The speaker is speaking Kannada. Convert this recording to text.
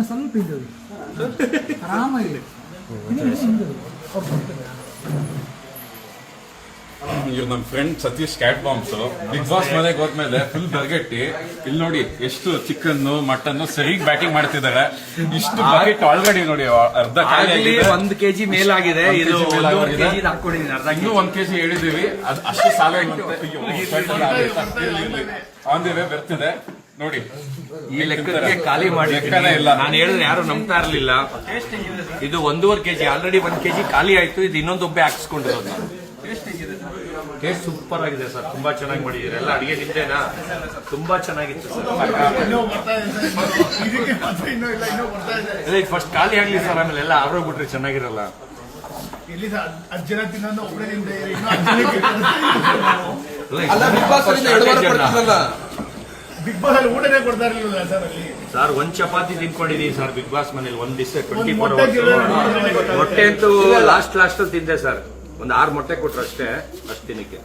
ಇನ್ನು ಸ್ವಲ್ಪ ಇದೆ ಆರಾಮಾಗಿ. ಇವ್ರು ನಮ್ಮ friend Satish cat bombs big boss ಮನೆಗೆ ಹೋದ್ಮೇಲೆ ಫುಲ್ ಬರ್ಗೆಟ್ಟಿ ಇಲ್ಲಿ ನೋಡಿ ಎಷ್ಟು ಚಿಕನ್ ಮಟನ್ ಸರಿಗ್ ಬ್ಯಾಟಿಂಗ್ ಮಾಡ್ತಿದ್ದಾರೆ. ಇಷ್ಟು ಬಕೆಟ್ ಆಲ್ರೆಡಿ ನೋಡಿ ಅರ್ಧ ಖಾಲಿ ಒಂದ್ ಕೆಜಿ ಮೇಲಾಗಿದೆ. ಇದು ಇನ್ನೂ ಒಂದ್ ಕೆಜಿ ಹೇಳಿದೀವಿ. ಅದು ಅಷ್ಟು ಸಾಲ ಆನ್ ದಿ ವೇ ಬರ್ತಿದೆ. ನೋಡಿ. ಈ ಲೆಕ್ಕಕ್ಕೆ ಖಾಲಿ ಮಾಡಿ ಲೆಕ್ಕನೇ ಇಲ್ಲ. ನಾನು ಹೇಳಿದ್ರೆ ಯಾರು ನಂಬ್ತಾ ಇರಲಿಲ್ಲ. ಇದು ಒಂದೂವರೆ ಕೆಜಿ ಆಲ್ರೆಡಿ ಒಂದ್ ಕೆಜಿ ಖಾಲಿ ಆಯ್ತು. ಇದು ಇನ್ನೊಂದು ಒಬ್ಬೆ ಹಾಕ್ಸ್ಕೊಂಡಿರೋದು ಟೇಸ್ಟ್ ಸೂಪರ್ ಆಗಿದೆ ಸರ್ ತುಂಬಾ ಚೆನ್ನಾಗಿ ಮಾಡಿದ್ದೀರಿ ಎಲ್ಲ ಅಡಿಗೆ ನಿಂತೇನಾ ತುಂಬಾ ಚೆನ್ನಾಗಿತ್ತು ಸರ್ ಇದಕ್ಕೆ ಮಾತ್ರ ಇನ್ನೂ ಇಲ್ಲ ಇನ್ನೂ ಬರ್ತಾ ಇದೆ. ಅದೇ ಫಸ್ಟ್ ಖಾಲಿ ಆಗ್ಲಿ ಸರ್ ಆಮೇಲೆ ಎಲ್ಲ ಆರೋಗ್ಬಿಟ್ರೆ ಚೆನ್ನಾಗಿರಲ್ಲ. ಅಲ್ಲ ಬಿಗ್ ಬಾಸ್ ಅಲ್ಲಿ ಊಟನೇ ಕೊಡ್ತಾ ಇರಲಿಲ್ಲ ಸರ್ ಅಲ್ಲಿ? ಸರ್ ಒಂದ್ ಚಪಾತಿ ತಿನ್ಕೊಂಡಿದೀನಿ ಸರ್ ಬಿಗ್ ಬಾಸ್ ಮನೇಲಿ ಒಂದ್ ದಿವಸ ಟ್ವೆಂಟಿ ಫೋರ್ ಅವರ್ಸ್ ಮೊಟ್ಟೆ ಅಂತೂ ಲಾಸ್ಟ್ ಲಾಸ್ಟ್ ಅಲ್ಲಿ ತಿಂದೆ ಸರ್ ಒಂದ್ ಆರು ಮೊಟ್ಟೆ ಕೊಟ್ರು ಅಷ್ಟೇ ಅಷ್ಟು ದಿನಕ್ಕೆ.